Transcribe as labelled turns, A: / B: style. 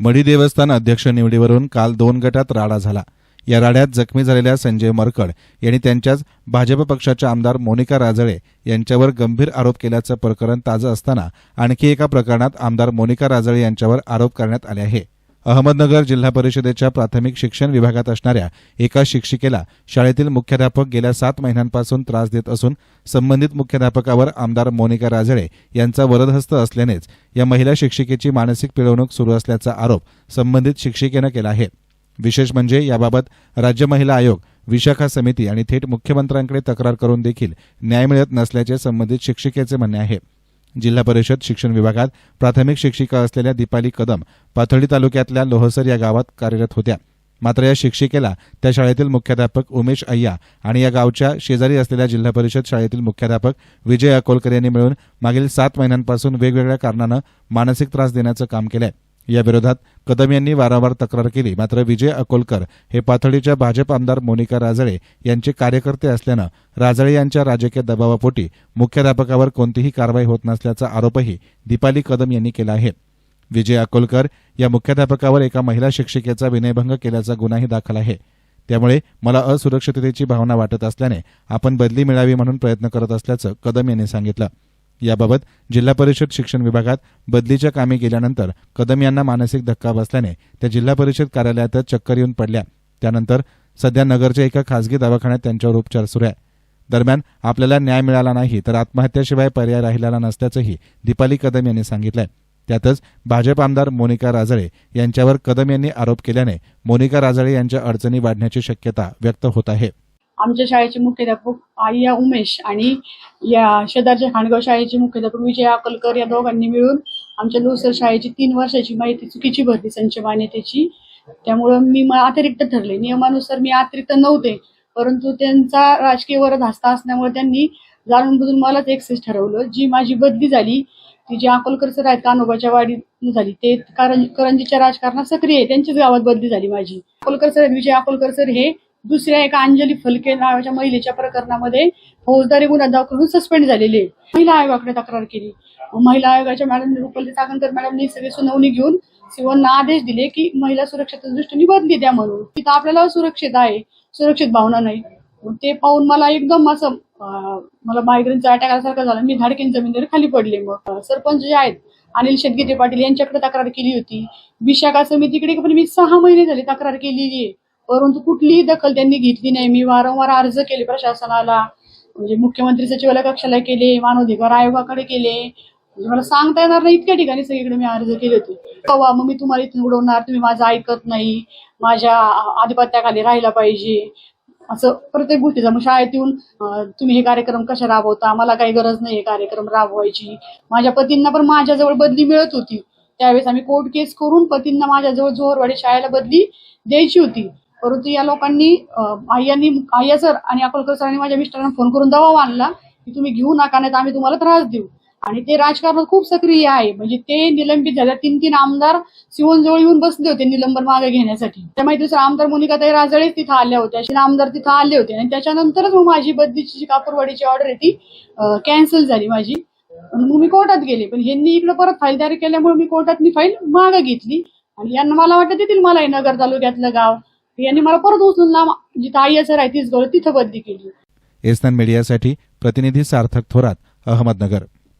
A: मढी देवस्थान अध्यक्ष निवडीवरून काल दोन गटात राडा झाला. या राड्यात जखमी झालेल्या संजय मरकड यांनी त्यांच्याच भाजप पक्षाच्या आमदार मोनिका राजळे यांच्यावर गंभीर आरोप केल्याचं प्रकरण ताजं असताना आणखी एका प्रकरणात आमदार मोनिका राजळे यांच्यावर आरोप करण्यात आले आहे. अहमदनगर जिल्हा परिषदेच्या प्राथमिक शिक्षण विभागात असणाऱ्या एका शिक्षिकेला शाळेतील मुख्याध्यापक गेल्या सात महिन्यांपासून त्रास देत असून संबंधित मुख्याध्यापकावर आमदार मोनिका राजळे यांचा वरदहस्त असल्यानेच या महिला शिक्षिकेची मानसिक पिळवणूक सुरू असल्याचा आरोप संबंधित शिक्षिकेनं केला आहे. विशेष म्हणजे याबाबत राज्य महिला आयोग विशाखा समिती आणि थेट मुख्यमंत्र्यांकडे तक्रार करून देखील न्याय मिळत नसल्याचे संबंधित शिक्षिकेचे म्हणणे आहे. जिल्हा परिषद शिक्षण विभागात प्राथमिक शिक्षिका असलेल्या दीपाली कदम पाथर्डी तालुक्यातल्या लोहसर या गावात कार्यरत होत्या. मात्र या शिक्षिकेला त्या शाळेतील मुख्याध्यापक उमेश अय्या आणि या गावच्या शेजारी असलेल्या जिल्हा परिषद शाळेतील मुख्याध्यापक विजय अकोलकर यांनी मिळून मागील सात महिन्यांपासून वेगवेगळ्या कारणानं मानसिक त्रास देण्याचं काम केलं आहे विरोधात कदम यांनी वारंवार तक्रार केली. मात्र विजय अकोलकर हे पाथडीच्या भाजप आमदार मोनिका राजळे यांचे कार्यकर्ते असल्यानं राजळे यांच्या राजकीय दबावापोटी मुख्याध्यापकावर कोणतीही कारवाई होत नसल्याचा आरोपही दीपाली कदम यांनी केला आहे. विजय अकोलकर या मुख्याध्यापकावर एका महिला शिक्षिकेचा विनयभंग केल्याचा गुन्हाही दाखल आहे. त्यामुळे मला असुरक्षिततेची भावना वाटत असल्याने आपण बदली मिळावी म्हणून प्रयत्न करत असल्याचं कदम यांनी सांगितलं. याबाबत जिल्हा परिषद शिक्षण विभागात बदलीच्या कामे गेल्यानंतर कदम यांना मानसिक धक्का बसल्याने त्या जिल्हा परिषद कार्यालयातच चक्कर येऊन पडल्या. त्यानंतर सध्या नगरच्या एका खासगी दवाखान्यात त्यांच्यावर उपचार सुरू आहे. दरम्यान आपल्याला न्याय मिळाला नाही तर आत्महत्याशिवाय पर्याय राहिलेला नसल्याचंही दीपाली कदम यांनी सांगितलंय. त्यातच भाजप आमदार मोनिका राजळे यांच्यावर कदम यांनी आरोप केल्याने मोनिका राजळे यांच्या अडचणी वाढण्याची शक्यता व्यक्त होत आहे.
B: आमच्या शाळेचे मुख्याध्यापक आय्या उमेश आणि या शेजारच्या खाणगाव शाळेचे मुख्याध्यापक विजय अकलकर या दोघांनी मिळून आमच्या लोसर शाळेची तीन वर्षाची माहिती चुकीची भरली संच मान्यतेची. त्यामुळं मी म- अतिरिक्त ठरले. नियमानुसार मी अतिरिक्त नव्हते परंतु त्यांचा राजकीय वरद हस्ता असल्यामुळे त्यांनी जाणून बुजून मलाच एक्सेस ठरवलं. जी माझी बदली झाली ती जी अकोलकर सर आहेत कानोबाच्या वाडीत झाली ते करंजीच्या राजकारणात सक्रिय आहे. त्यांच्याच गावात बदली झाली माझी. अकोलकर सर विजय अकोलकर सर हे दुसऱ्या एका अंजली फलके नावाच्या महिलेच्या प्रकरणामध्ये फौजदारी गुन्हा दाखल करून सस्पेंड झालेले आहेत. महिला आयोगाकडे तक्रार केली. महिला आयोगाच्या मॅडम रुपल्ली चाकणकर मॅडमनी सगळी सुनावणी घेऊन सीओना आदेश दिले की महिला सुरक्षेच्या दृष्टीने बदली द्या म्हणून. तिथं आपल्याला सुरक्षित आहे सुरक्षित भावना नाही. ते पाहून मला एकदम असं मला मायग्रेनचा अटॅक आल्यासारखं झालं. मी धाडकीन जमिनीवर खाली पडले मग. सरपंच जे आहेत अनिल शेटगिरे पाटील यांच्याकडे तक्रार केली होती. विशाखा समितीकडे पण मी सहा महिने झाले तक्रार केलेली आहे. परंतु कुठलीही दखल त्यांनी घेतली नाही. मी वारंवार अर्ज केले प्रशासनाला. म्हणजे मुख्यमंत्री सचिवालय कक्षाला केले मानवाधिकार आयोगाकडे केले. म्हणजे मला सांगता येणार नाही इतक्या ठिकाणी सगळीकडे मी अर्ज केले होते. कवा? मग मी तुम्हाला इथून उडवणार. तुम्ही माझं ऐकत नाही. माझ्या आधिपत्याखाली राहिला पाहिजे. असं प्रत्येक गोष्टीचा. मग शाळेत येऊन तुम्ही हे कार्यक्रम कशा राबवता? मला काही गरज नाही हे कार्यक्रम राबवायची. माझ्या पतींना पण माझ्याजवळ बदली मिळत होती. त्यावेळेस आम्ही कोर्ट केस करून पतींना माझ्याजवळ जोरवाडी शाळेला बदली द्यायची होती. परंतु या लोकांनी अं, आय्यांनी आय्या सर आणि अकोलकर सरांनी माझ्या मिस्टरांना फोन करून दबाव आणला की तुम्ही घेऊ नका नाही तर आम्ही तुम्हाला त्रास देऊ. आणि ते राजकारणात खूप सक्रिय आहे. म्हणजे ते निलंबित झाल्या तीन तीन आमदार सिवनजवळ येऊन बसले होते निलंबन मागे घेण्यासाठी. त्या माहिती दुसऱ्या आमदार मोनिकाताई राजळेच तिथं आल्या होत्या. अशी आमदार तिथं आले होते. आणि त्याच्यानंतरच मग माझी बदलीची जी कापूरवाडीची ऑर्डर आहे ती कॅन्सल झाली माझी. मग मी कोर्टात गेले. पण यांनी इकडे परत फाईल तयार केल्यामुळे मी कोर्टात मी फाईल मागे घेतली. आणि यांना मला वाटतं देतील मला नगर तालुक्यातलं गाव यांनी मला परत उचलून ना जिथं आई सर आहे तीच गळ तिथं बदली केली.
A: एसनान मीडियासाठी प्रतिनिधी सार्थक थोरात अहमदनगर.